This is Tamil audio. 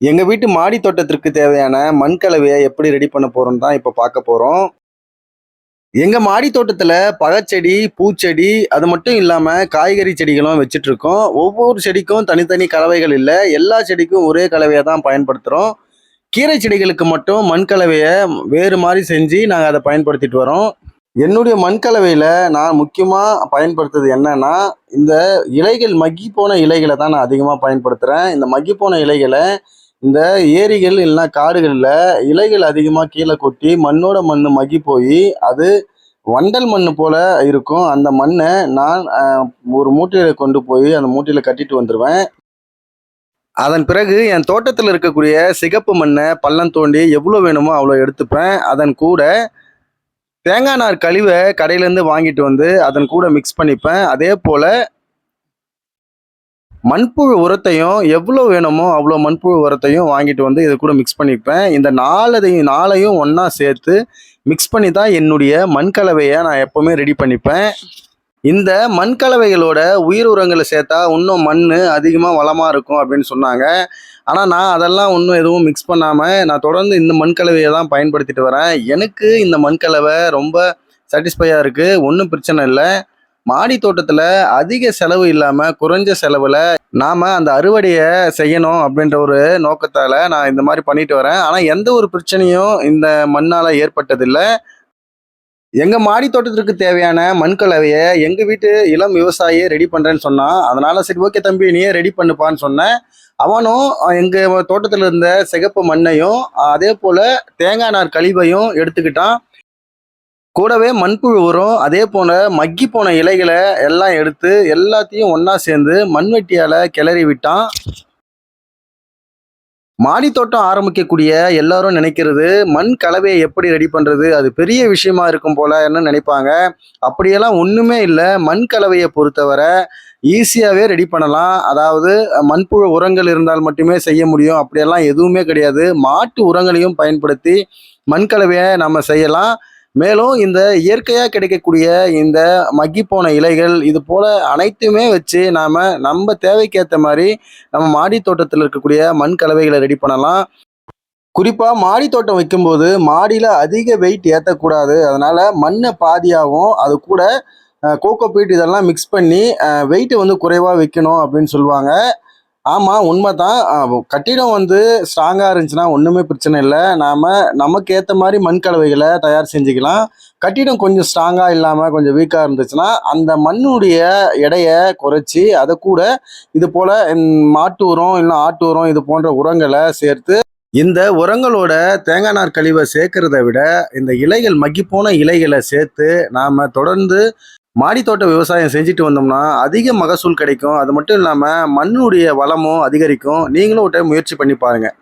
எங்க வீட்டு மாடி தோட்டத்திற்கு தேவையான மண் கலவையை எப்படி ரெடி பண்ண போறோம்னு தான் இப்போ பார்க்க போறோம். எங்க மாடி தோட்டத்துல பழச்செடி பூச்செடி அது மட்டும் இல்லாம காய்கறி செடிகளும் வச்சிட்டு இருக்கோம். ஒவ்வொரு செடிக்கும் தனித்தனி கலவைகள் இல்லை. எல்லா செடிக்கும் ஒரே கலவையை தான் பயன்படுத்துறோம். கீரை செடிகளுக்கு மட்டும் மண் கலவையை வேறு மாதிரி செஞ்சு நாங்கள் அதை பயன்படுத்திட்டு வரோம். என்னுடைய மண் கலவையில் நான் முக்கியமாக பயன்படுத்துறது என்னன்னா இந்த இலைகள் மக்கி போன இலைகளை தான் நான் அதிகமாக பயன்படுத்துகிறேன் இந்த மக்கி போன இலைகளை இந்த ஏரிகள் இல்லைன்னா காடுகளில் இலைகள் அதிகமாக கீழே கொட்டி மண்ணோட மண் மக்கி போய் அது வண்டல் மண் போல இருக்கும். அந்த மண்ணை நான் ஒரு மூட்டையில் கொண்டு போய் அந்த மூட்டையில் கட்டிட்டு வந்துடுவேன் அதன் பிறகு என் தோட்டத்தில் இருக்கக்கூடிய சிகப்பு மண்ணை பள்ளம் தோண்டி எவ்வளோ வேணுமோ அவ்வளோ எடுத்துப்பேன். அதன் கூட தேங்காய் நார் கழிவை கடையிலேருந்து வாங்கிட்டு வந்து அதன் கூட மிக்ஸ் பண்ணிப்பேன். அதே போல் மண்புழு உரத்தையும் எவ்வளோ வேணுமோ அவ்வளோ மண்புழு உரத்தையும் வாங்கிட்டு வந்து இது கூட மிக்ஸ் பண்ணிப்பேன். இந்த நாலதையும் நாளையும் ஒன்றா சேர்த்து மிக்ஸ் பண்ணி தான் என்னுடைய மண் கலவையை நான் எப்போவுமே ரெடி பண்ணிப்பேன். இந்த மண் கலவைகளோட உயிர் உரங்களை சேர்த்தா இன்னும் மண் அதிகமாக வளமாக இருக்கும் அப்படின்னு சொன்னாங்க. ஆனால் நான் அதெல்லாம் ஒன்றும் எதுவும் மிக்ஸ் பண்ணாமல் நான் தொடர்ந்து இந்த மண் கலவையை தான் பயன்படுத்திட்டு வரேன். எனக்கு இந்த மண் கலவை ரொம்ப சாட்டிஸ்ஃபையாக இருக்குது ஒன்றும் பிரச்சனை இல்லை. மாடி தோட்டத்தில் அதிக செலவு இல்லாமல் குறைஞ்ச செலவில் நாம் அந்த அறுவடையை செய்யணும் அப்படின்ற ஒரு நோக்கத்தால் நான் இந்த மாதிரி பண்ணிட்டு வரேன். ஆனால் எந்த ஒரு பிரச்சனையும் இந்த மண்ணால் ஏற்பட்டதில்லை. எங்கள் மாடி தோட்டத்திற்கு தேவையான மண் கலவையை எங்கள் வீட்டு இளம் விவசாயியை ரெடி பண்ணுறேன்னு சொன்னான். அதனால் சரி ஓகே தம்பி நீயே ரெடி பண்ணுப்பான்னு சொன்னேன். அவனும் எங்கள் தோட்டத்தில் இருந்த சிகப்பு மண்ணையும் அதே போல் தேங்காய் நார் கழிவையும் எடுத்துக்கிட்டான். கூடவே மண்புழு உரம் அதே போல மக்கி போன இலைகளை எல்லாம் எடுத்து எல்லாத்தையும் ஒன்றா சேர்ந்து மண்வெட்டியால் கிளறி விட்டான். மாடி தோட்டம் ஆரம்பிக்கக்கூடிய எல்லாரும் நினைக்கிறது மண் கலவையை எப்படி ரெடி பண்ணுறது அது பெரிய விஷயமா இருக்கும் போலன்னு நினைப்பாங்க? அப்படியெல்லாம் ஒன்றுமே இல்லை. மண் கலவையை பொறுத்தவரை ஈஸியாகவே ரெடி பண்ணலாம். அதாவது மண்புழு உரங்கள் இருந்தால் மட்டுமே செய்ய முடியும். அப்படியெல்லாம் எதுவுமே கிடையாது. மாட்டு உரங்களையும் பயன்படுத்தி மண் கலவையை நம்ம செய்யலாம். மேலும் இந்த இயற்கையாக கிடைக்கக்கூடிய இந்த மக்கி போன இலைகள் இது போல அனைத்துமே வச்சு நாம் நம்ம தேவைக்கேற்ற மாதிரி நம்ம மாடி தோட்டத்தில் இருக்கக்கூடிய மண் கலவைகளை ரெடி பண்ணலாம். குறிப்பாக மாடி தோட்டம் வைக்கும்போது மாடியில் அதிக வெயிட் ஏற்றக்கூடாது அதனால் மண்ணை பாதியாகவும் அது கூட கோகோ பீட் இதெல்லாம் மிக்ஸ் பண்ணி வெயிட்டை வந்து குறைவாக வைக்கணும் அப்படின்னு சொல்லுவாங்க. ஆமாம் உண்மை தான் கட்டிடம் வந்து ஸ்ட்ராங்காக இருந்துச்சுன்னா ஒன்றுமே பிரச்சனை இல்லை. நாம் நமக்கு ஏற்ற மாதிரி மண் கலவைகளை தயார் செஞ்சுக்கலாம். கட்டிடம் கொஞ்சம் ஸ்ட்ராங்காக இல்லாமல் கொஞ்சம் வீக்காக இருந்துச்சுன்னா அந்த மண்ணுடைய எடையை குறைச்சி அதை கூட இது போல் மாட்டு உரம் இல்லை ஆட்டு உரம் இது போன்ற உரங்களை சேர்த்து இந்த உரங்களோட தேங்காய் நார் கழிவை சேர்க்கறத விட இந்த இலைகள் மக்கிப்போன இலைகளை சேர்த்து நாம் தொடர்ந்து மாடித்தோட்ட விவசாயம் செஞ்சுட்டு வந்தோம்னா அதிக மகசூல் கிடைக்கும். அது மட்டும் இல்லாமல் மண்ணுடைய வளமும் அதிகரிக்கும். நீங்களும் ஒரு டைம் முயற்சி பண்ணி பாருங்கள்